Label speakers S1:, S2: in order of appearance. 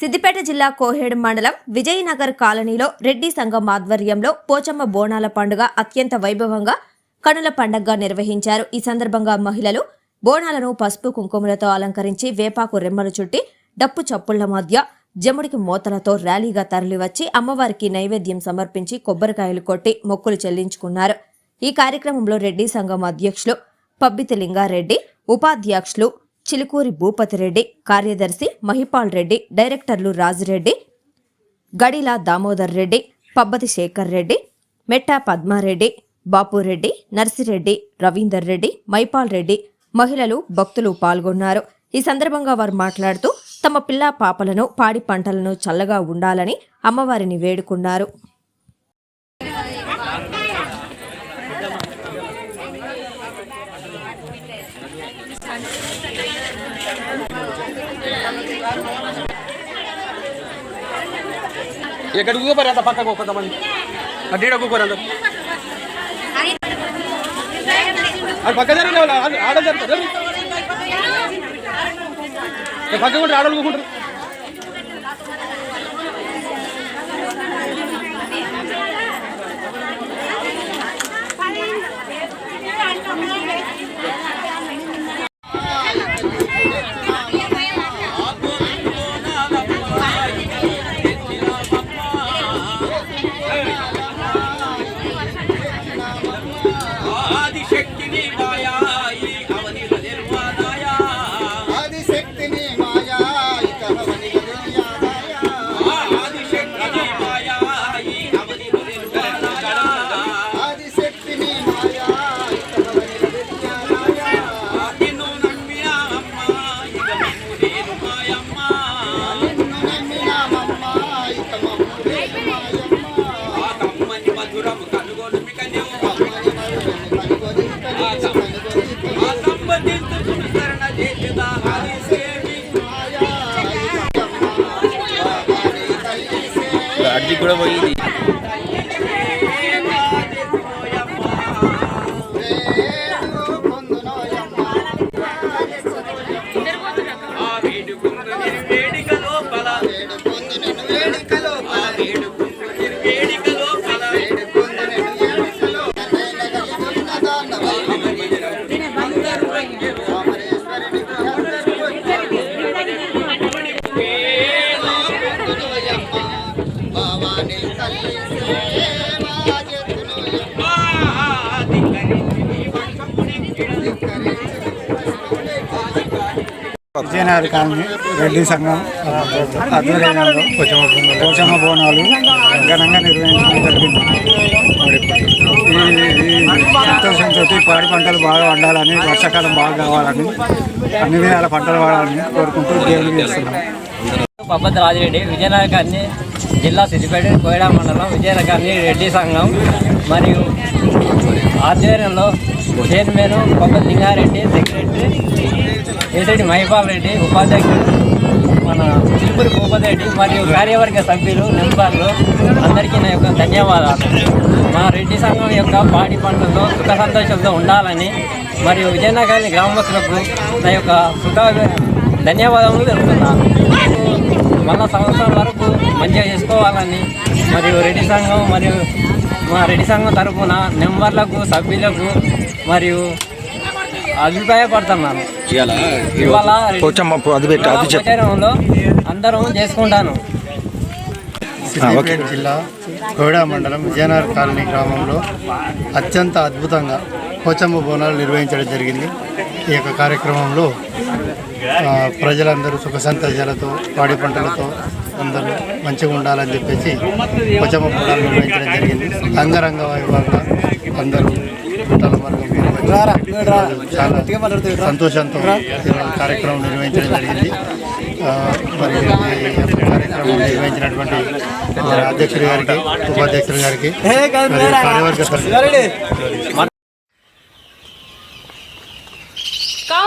S1: సిద్దిపేట జిల్లా కోహేడు మండలం విజయనగర్ కాలనీలో రెడ్డి సంఘం ఆధ్వర్యంలో పోచమ్మ బోనాల పండుగ అత్యంత వైభవంగా కనుల పండగగా నిర్వహించారు. ఈ సందర్భంగా మహిళలు బోనాలను పసుపు కుంకుమలతో అలంకరించి వేపాకు రెమ్మలు చుట్టి డప్పు చప్పుళ్ళ మధ్య జముడికి మోతలతో ర్యాలీగా తరలివచ్చి అమ్మవారికి నైవేద్యం సమర్పించి కొబ్బరికాయలు కొట్టి మొక్కులు చెల్లించుకున్నారు. ఈ కార్యక్రమంలో రెడ్డి సంఘం అధ్యక్షులు పబ్బితి లింగారెడ్డి ఉపాధ్యక్షులు చిలుకూరి భూపతిరెడ్డి కార్యదర్శి మహిపాల్ రెడ్డి డైరెక్టర్లు రాజురెడ్డి గడిల దామోదర్ రెడ్డి పబ్బతి శేఖర్ రెడ్డి మెట్టా పద్మారెడ్డి బాపురెడ్డి నర్సిరెడ్డి రవీందర్ రెడ్డి మైపాల్ రెడ్డి మహిళలు భక్తులు పాల్గొన్నారు. ఈ సందర్భంగా వారు మాట్లాడుతూ తమ పిల్ల పాపలను పాడి పంటలను చల్లగా ఉండాలని అమ్మవారిని వేడుకున్నారు.
S2: ఎక్కడ కూకోరు అంత పక్కకు కొంతమంది. అడ్డ కూకోరు అందరు అది పక్క జరిగిన వాళ్ళు ఆడ- ఆడ జరుగుతారు పక్క కూడా ఆడలు కూకుంటారు. కూడా పోయింది
S3: విజయనగర కాలనీ రెడ్డి సంఘం ఆధ్వర్యంలో పోచమ్మ బోనాలు ఘనంగా నిర్వహించడం జరిగింది. ఈ సంతోషంతో పాడి పంటలు బాగా వండాలని వర్షాకాలం బాగా కావాలని అన్ని విధాల పంటలు వాడాలని కోరుకుంటూ దేవుని చేస్తున్నాం.
S4: పబ్బతి రాజిరెడ్డి విజయనగరాన్ని జిల్లా సిద్దిపేట కోయడా మండలం విజయనగరాన్ని రెడ్డి సంఘం మరియు ఆధ్వర్యంలో చైర్మన్ పబ్బతి సింగారెడ్డి సెక్రటరీ ఏసరెడ్డి మహిపాల్ రెడ్డి ఉపాధ్యక్షుడు మన చిలుపురి భూపతిరెడ్డి మరియు కార్యవర్గ సభ్యులు మెంబర్లు అందరికీ నా యొక్క ధన్యవాదాలు. మా రెడ్డి సంఘం యొక్క పాడి పంటల్లో సుఖ సంతోషంతో ఉండాలని మరియు విజయనగరాన్ని గ్రామస్తులకు నా యొక్క సుఖ ధన్యవాదములు తెలుపుతున్నాను. మళ్ళా సంవత్సరం వరకు మంచిగా చేసుకోవాలని మరియు రెడ్డి సంఘం మరియు మా రెడ్డి సంఘం తరఫున మెంబర్లకు సభ్యులకు మరియు అభిప్రాయపడుతున్నాను. ఇవాళ అందరం చేసుకుంటాను.
S3: సిద్దిపేట జిల్లా కోడా మండలం విజయనగర్ కాలనీ గ్రామంలో అత్యంత అద్భుతంగా పోచమ్మ బోనాలు నిర్వహించడం జరిగింది. ఈ యొక్క కార్యక్రమంలో ప్రజలందరూ సుఖ సంతోషాలతో పాడి పంటలతో అందరూ మంచిగా ఉండాలని చెప్పేసి పోచమ్మ బోనాలు నిర్వహించడం జరిగింది. అంగరంగ వైభవంగా అందరూ వర్గం చాలా సంతోషంతో కార్యక్రమం నిర్వహించడం జరిగింది. మరి కార్యక్రమం నిర్వహించినటువంటి అధ్యక్షుడి గారికి ఉపాధ్యక్షుడి గారికి కార్యవర్గ సభ్యులకు